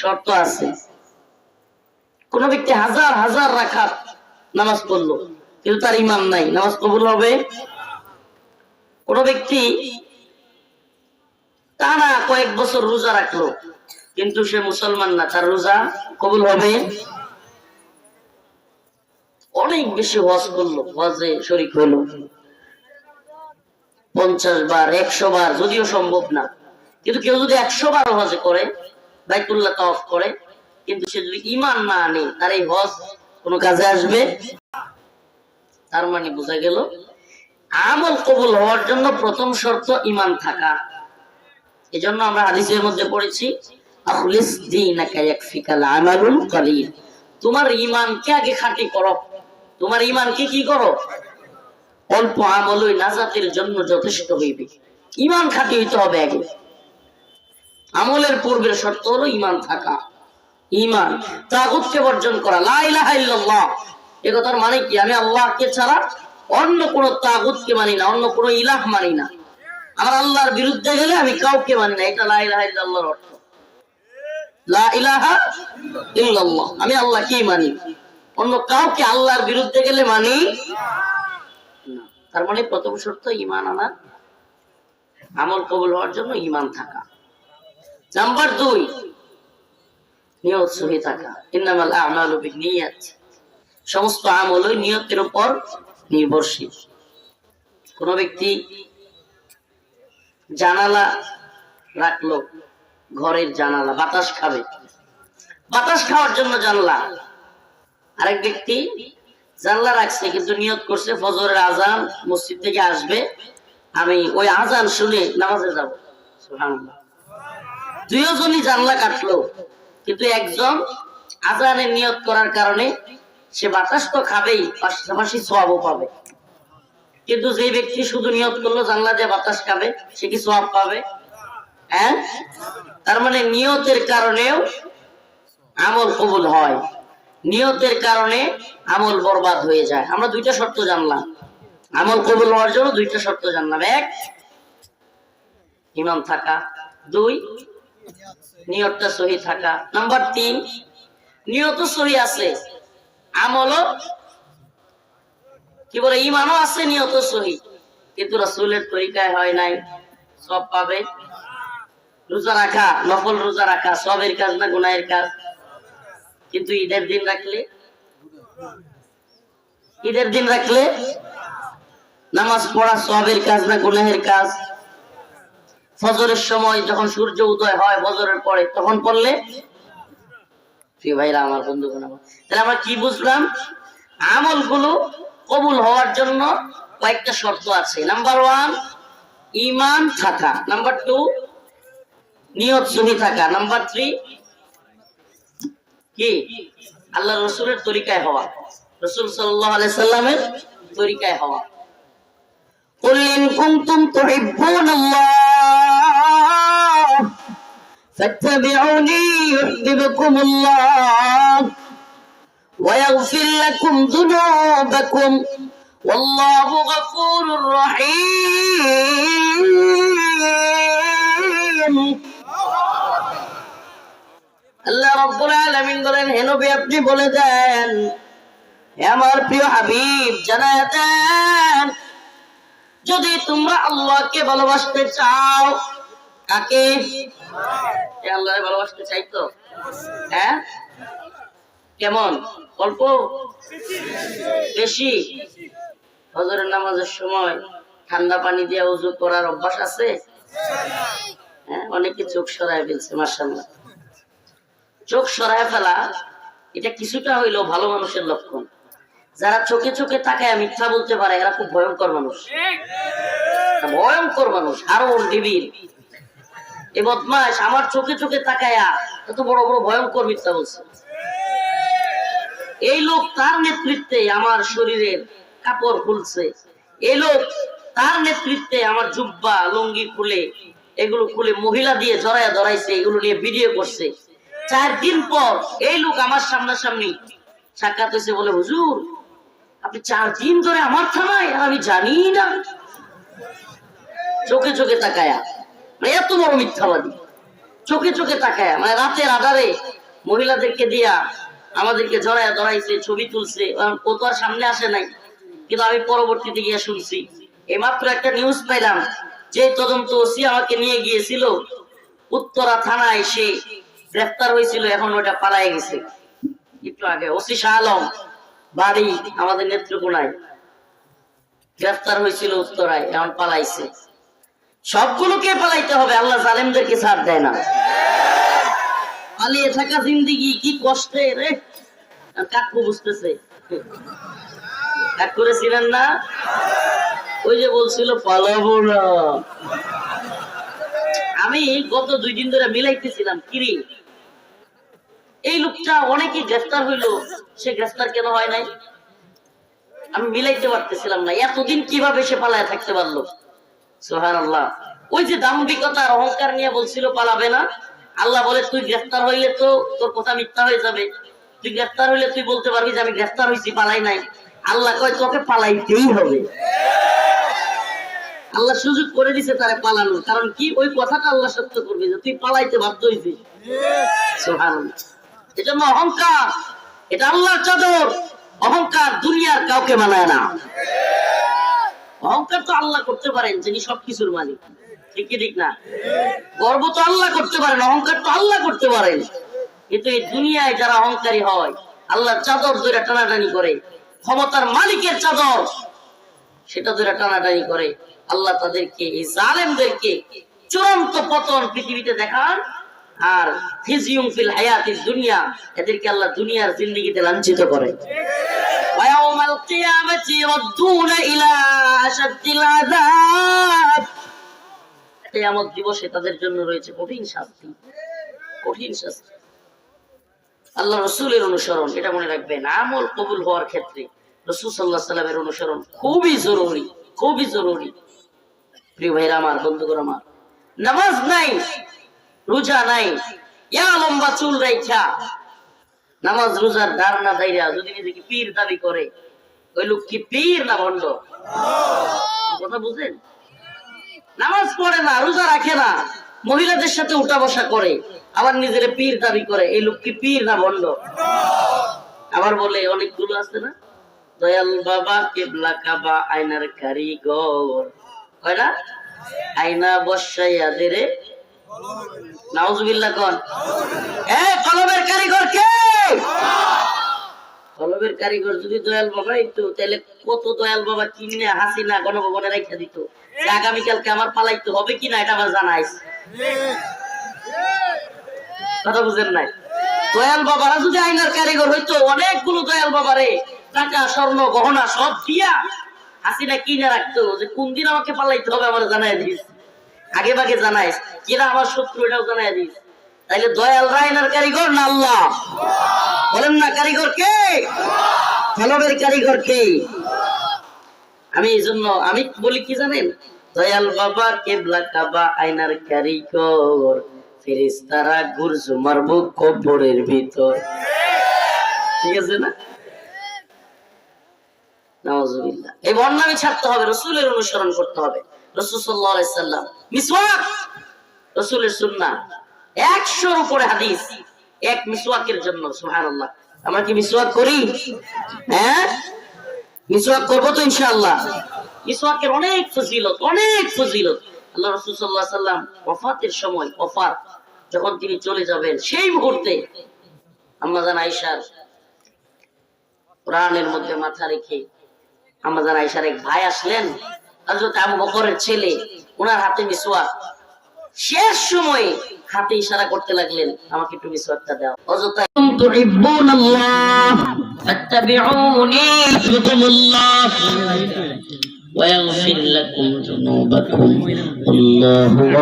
শর্ত আছে। কোন ব্যক্তি হাজার হাজার রাখাত নামাজ পড়ল, কিন্তু তার ইমান নাই। নামাজ কবুল হবে? কোন ব্যক্তি টানা কয়েক বছর রোজা রাখল, কিন্তু সে মুসলমান না, তার রোজা কবুল হবে? অনেক বেশি হজ করল, হজে শরিক হইল পঞ্চাশ বার, একশো বার, যদিও সম্ভব না। কিন্তু কেউ যদি একশো বার হজে করে বাইতুল্লাহ তফ করে, কিন্তু সে যদি ইমান না আনে, তার এই হজ কোনো কাজে আসবে? তার মানে বোঝা গেল, আমল কবুল হওয়ার জন্য প্রথম শর্ত ইমান থাকা। আমরা হাদিসের মধ্যে পড়েছি, আখলিস তোমার ইমানকে আগে খাঁটি করো। তোমার ইমানকে কি করো? অল্প আমলই নাজাতের জন্য যথেষ্ট হইবে। ইমান খাঁটি হইতে হবে আগে। আমলের পূর্বের শর্ত হলো ইমান থাকা। ইমান তাগুতকে বর্জন করা। লা ইলাহা ইল্লাল্লাহ। এ কথার মানে কি? আমি আল্লাহকে ছাড়া অন্য কোন তাগুতকে মানি না, অন্য কোন ইলাহ মানি না। আমার আল্লাহর বিরুদ্ধে গেলে আমি কাউকে মানি না। এটা লা ইলাহা ইল্লাল্লাহর অর্থ। লা ইলাহা ইল্লাল্লাহ। আমি আল্লাহকেই মানি। অন্য কাউকে আল্লাহর বিরুদ্ধে গেলে মানি তার মানে প্রথম শর্ত ইমান আনা। আমল কবুল হওয়ার জন্য ইমান থাকা। নাম্বার দুই, নিয়ত সহি থাকা। ইন্নামাল আমালু বিনিয়াত। সমস্ত আমলই নিয়তের উপর নির্ভরশীল। কোন ব্যক্তি জানালা রাখল, ঘরের জানালা, বাতাস খাবে। বাতাস খাওয়ার জন্য জানলা। আরেক ব্যক্তি জানলা রাখছে, কিন্তু নিয়ত করছে, ফজরের আজান মসজিদ থেকে আসবে, আমি ওই আজান শুনে নামাজে যাব। সুবহানাল্লাহ। দুইজনই জানলা কাটলো। কিন্তু একজন আজানের নিয়ত করার কারণে সে বাতাস তো খাবেই, পাশাপাশি সওয়াবও পাবে। কিন্তু যে ব্যক্তি শুধু নিয়ত করল, জানলা দিয়ে বাতাস খাবে, সে কি সওয়াব পাবে? হ্যাঁ? তার মানে নিয়তের কারণেও আমল কবুল হয়। নিয়তের কারণে আমল বরবাদ হয়ে যায়। আমরা দুইটা শর্ত জানলাম। আমল কবুল হওয়ার জন্য দুইটা শর্ত জানলাম। এক, ইমাম থাকা। দুই নিয়তটা সহি থাকা। তিন, নিয়ত সহি আছে। কি বলে ইমানও আছে, নিয়ত সহি। কিন্তু রাসূলের তরিকায় হয় নাই। সব পাবে। রোজা রাখা নকল রোজা রাখা, সবের কাজ না গুনাহের কাজ। কিন্তু ঈদের দিন রাখলে? ঈদের দিন রাখলে? নামাজ পড়া সবের কাজ না গুনাহের কাজ। ফজরের সময় যখন সূর্য উদয় হয় ফজরের পরে তখন পড়লে প্রিয় ভাইরা আমার বন্ধু তাহলে আমরা কি বুঝলাম আমলগুলো কবুল হওয়ার জন্য কয়েকটা শর্ত আছে নাম্বার ওয়ান ইমান থাকা নাম্বার টু নিয়ত সহি থাকা নাম্বার থ্রি কি আল্লাহ রসুলের তরিকায় হওয়া রসুল সাল্লাহ সাল্লামের তরিকায় হওয়া قل إن كنتم تحبون الله فاتبعوني يحببكم الله ويغفر لكم ذنوبكم والله غفور رحيم আল্লাহ রব্বুল আলামিন বলেন হে নবী আপনি বলে দেন হে আমার প্রিয় হাবিব জানায় দেন যদি তোমরা আল্লাহকে ভালোবাসতে চাও কাকে? এ আল্লাহকে ভালোবাসতে চাই তো। হ্যাঁ? কেমন? অল্প? বেশি? হজরের নামাজের সময় ঠান্ডা পানি দিয়ে উজু করার অভ্যাস আছে? হ্যাঁ অনেকে চোখ সরায় ফেলছে মার্শাল্লাহ চোখ সরায় ফেলা এটা কিছুটা হইলেও ভালো মানুষের লক্ষণ। যারা চোখে চোখে তাকায় মিথ্যা বলতে পারে এরা খুব ভয়ঙ্কর মানুষ। ভয়ঙ্কর মানুষ আরও নিবিড় এ বদমাস আমার চোখে চোখে তাকায়া এত বড় বড় ভয়ঙ্কর মিথ্যা বলছে। এই লোক তার নেতৃত্বে আমার শরীরের কাপড় খুলছে। এই লোক তার নেতৃত্বে আমার জুব্বা, লুঙ্গি খুলে, এগুলো খুলে মহিলা দিয়ে জড়ায় ধরাইছে, এগুলো নিয়ে ভিডিও করছে। চার দিন পর এই লোক আমার সামনাসামনি সাক্ষাৎ হয়েছে বলে, হুজুর, আপনি চার দিন ধরে আমার থানায়, আমি জানি না। চোখে চোখে তাকায়া এত বড় মিথ্যাবাদী। চোখে চোখে তাকায় মানে রাতের আধারে মহিলাদেরকে দিয়া আমাদেরকে জড়ায় ধরাইছে, ছবি তুলছে ও তো আর সামনে আসে নাই। কিন্তু আমি পরবর্তীতে গিয়ে শুনছি, এইমাত্র একটা নিউজ পাইলাম যে তদন্ত ওসি আমাকে নিয়ে গিয়েছিল, উত্তরা থানায় সে গ্রেফতার হয়েছিল, এখন ওটা পালায় গেছে। একটু আগে, ওসি শাহ আলম, বাড়ি আমাদের নেত্রকোনায়, গ্রেফতার হয়েছিল উত্তরায়, এখন পালাইছে। সবগুলোকে পালাইতে হবে, আল্লাহ জালেমদেরকে ছাড় দেয় না। পালিয়ে থাকা জিন্দিগি কি কষ্টে রে? কাকু বুঝতেছে। কাক করেছিলেন না? ওই যে বলছিল, পালাবো না। আমি গত দুই দিন ধরে মিলাইতেছিলাম কিরি এই লোকটা অনেকে গ্রেফতার হইল, সে গ্রেফতার কেন হয় নাই? আমি মিলাইতে পারতেছিলাম না। এতদিন কীভাবে সে পালায় থাকতে পারল? আল্লাহ ওই যে অহংকার নিয়ে বলছিল, পালাবে না। আল্লাহ বলে, তুই গ্রেফতার হইলে তো তোর কথা মিথ্যা হয়ে যাবে। তুই গ্রেফতার হইলে তুই বলতে পারবি যে আমি গ্রেফতার হয়েছি পালাই নাই। আল্লাহ কয়, তোকে পালাইতেই হবে। আল্লাহ সুযোগ করে দিছে তারা পালানোর। কারণ কি? ওই কথাটা আল্লাহ সত্য করবে তুই পালাইতে বাধ্য হয়েছিস। এজন্য অহংকার, এটা আল্লাহর চাদর। অহংকার দুনিয়ার কাউকে মানায় না। অহংকার তো আল্লাহ করতে পারেন, যিনি সবকিছুর মালিক। ঠিক ঠিক না? গর্ব তো আল্লাহ করতে পারেন, অহংকার তো আল্লাহ করতে পারেন। কিন্তু এই দুনিয়ায় যারা অহংকারী হয়, আল্লাহর চাদর ধরে টানাটানি করে, ক্ষমতার মালিকের চাদর, সেটা ধরে টানাটানি করে, আল্লাহ তাদেরকে, এই জালেমদেরকে চূড়ান্ত পতন পৃথিবীতে দেখান, আর ফিজিউম ফিল হায়াতির দুনিয়া, এদেরকে আল্লাহ দুনিয়ার জিন্দেগিতে লাঞ্ছিত করে। ويوم القيامة يردون إلى أشد العذاب কিয়ামত দিবসে তাদের জন্য রয়েছে কঠিন শাস্তি কঠিন শাস্তি আল্লাহ রসুলের অনুসরণ এটা মনে রাখবেন আমল কবুল হওয়ার ক্ষেত্রে রসুল সাল্লাহ সাল্লামের অনুসরণ খুবই জরুরি খুবই জরুরি প্রিয় ভাইরা আমার বন্ধুগণ আমার নামাজ নাই রোজা নাই ইয়া লম্বা চুল রাইখা নামাজ রোজার ধার না দাইরা যদি নিজেকে পীর দাবি করে, ওই লোক কি পীর না ভণ্ড? কথা বুঝেন নামাজ পড়ে না, রোজা রাখে না, মহিলাদের সাথে উঠা বসা করে, আবার নিজের পীর দাবি করে, এই লোক কি পীর না ভণ্ড? আবার বলে, অনেকগুলো আছে না? দয়াল বাবা, কেবলা কাবা, আয়নার কারিগর। হয় না? আয়না বসাইয়া দেরে নাউজুবিল্লাহ কোন। এ কলমের কারিগর কে? কলমের কারিগর যদি দয়াল বাবা তো তাহলে কত দয়াল বাবা হাসিনা গণভবনে দিত। আগামীকালকে আমার পালাইতে হবে কিনা এটা আমার কথা বুঝেন নাই? দয়াল বাবারা যদি আইনার কারিগর হইতো, অনেকগুলো দয়াল বাবারে টাকা, স্বর্ণ, গহনা সব দিয়া হাসিনা কিনে রাখতো। যে কোন দিন আমাকে পালাইতে হবে আমার জানাই দিস আগে ভাগে জানাইস কিনা আমার শত্রু এটাও জানাই দিস তাইলে দয়াল রায়নার কারিগর না আল্লাহ? বলেন না কারিগর কে কারিগর কে আমি এই জন্য, আমি বলি কি জানেন? দয়াল বাবা কেবলা কাবা কারিগর মারবো কবরের ভিতর। ঠিক আছে না? এই ছাড়তে হবে, রসুলের অনুসরণ করতে হবে। রসুল সাল্লাহ মিসওয়াক, রসুলের সুন্নাহ। একশোর উপরে হাদিস। এক মিসওয়াকের জন্য, সুবহানাল্লাহ। আমরা কি মিসওয়াক করি? হ্যাঁ? মিসওয়াক করব তো ইনশাআল্লাহ। মিসওয়াকের অনেক ফজিলত অনেক ফজিলত। আল্লাহ রাসূল সাল্লাল্লাহু আলাইহি সাল্লাম ওফাতের সময়, ওফাত, যখন তিনি চলে যাবেন, সেই মুহূর্তে আম্মাজান আয়েশার প্রাণের মধ্যে মাথা রেখে আম্মাজান আয়েশার এক ভাই আসলেন, হযরত আবু বকরের ছেলে। ওনার হাতে মিসওয়াক। শেষ সময়ে হাতে ইশারা করতে লাগলেন, আমাকে একটু মিসওয়াকটা দাও। অযথা তুহিব্বুনাল্লাহ ফাত্তাবিউনি ইউহিব্বুকুমুল্লাহ ওয়া লাকুম যুনুবাকুম। আল্লাহু